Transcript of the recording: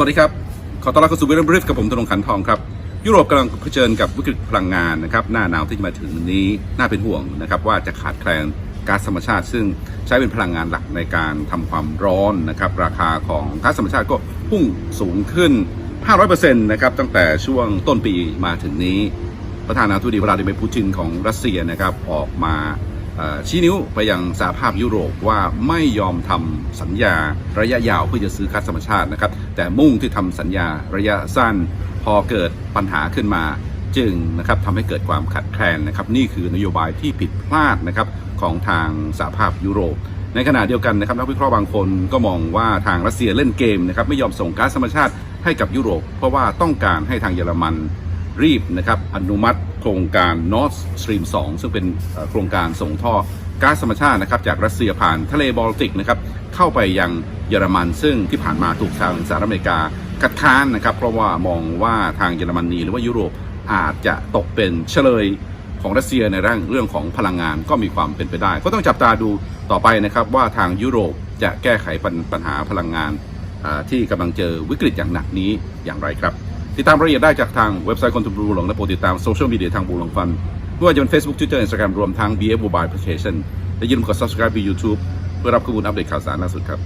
วัสดีครับ ขอต้อนรับเข้าสู่วิดีโอบริฟกับผมธนงขันทองครับ ยุโรปกำลังเผชิญกับวิกฤตพลังงานนะครับ หน้าหนาวที่จะมาถึงนี้น่าเป็นห่วงนะครับ ว่าจะขาดแคลนก๊าซธรรมชาติ ซึ่งใช้เป็นพลังงานหลักในการทำความร้อนนะครับ ราคาของก๊าซธรรมชาติก็พุ่งสูงขึ้น 500%นะครับตั้งแต่ช่วงต้นปีมาถึงนี้ ประธานาธิบดีวลาดิเมียร์ปูตินของรัสเซียนะครับออกมา ชี้นิ้วไปยังสหภาพยุโรปว่าไม่ยอมทำสัญญาระยะยาวเพื่อจะซื้อก๊าซธรรมชาตินะครับ แต่มุ่งที่ทำสัญญาระยะสั้น พอเกิดปัญหาขึ้นมาจึงนะครับทำให้เกิดความขัดแคลนนะครับ นี่คือนโยบายที่ผิดพลาดนะครับของทางสหภาพยุโรป ในขณะเดียวกันนะครับนักวิเคราะห์บางคนก็มองว่าทางรัสเซียเล่นเกมนะครับไม่ยอมส่งก๊าซธรรมชาติให้กับยุโรป เพราะว่าต้องการให้ทางเยอรมัน รีบนะครับอนุมัติโครงการ Nord Stream 2 ซึ่งเป็นโครงการส่งท่อก๊าซธรรมชาตินะครับจากรัสเซียผ่านทะเลบอลติกนะครับเข้าไปยังเยอรมัน ซึ่งที่ผ่านมาถูกทางสหรัฐอเมริกาคัดค้านนะครับ เพราะว่ามองว่าทางเยอรมนีหรือว่ายุโรปอาจจะตกเป็นเฉลยของรัสเซียในเรื่องเรื่องของพลังงานก็มีความเป็นไปได้ ก็ต้องจับตาดูต่อไปนะครับว่าทางยุโรปจะแก้ไขปัญปญหาพลังงานที่กำลังเจอวิกฤตอย่างหนักนี้อย่างไรครับ ติดตามรายละเอียดได้จากทางเว็บไซต์คนทุนบูหลงและโปรดติดตามโซเชียลมีเดียทางบูหลงฟันไม่ว่าจะเป็น Facebook Twitter Instagram รวมทั้ง BF Mobile Application และอย่าลืมกด subscribe ไป YouTube เพื่อรับข้อมูลอัปเดตข่าวสารล่าสุดครับ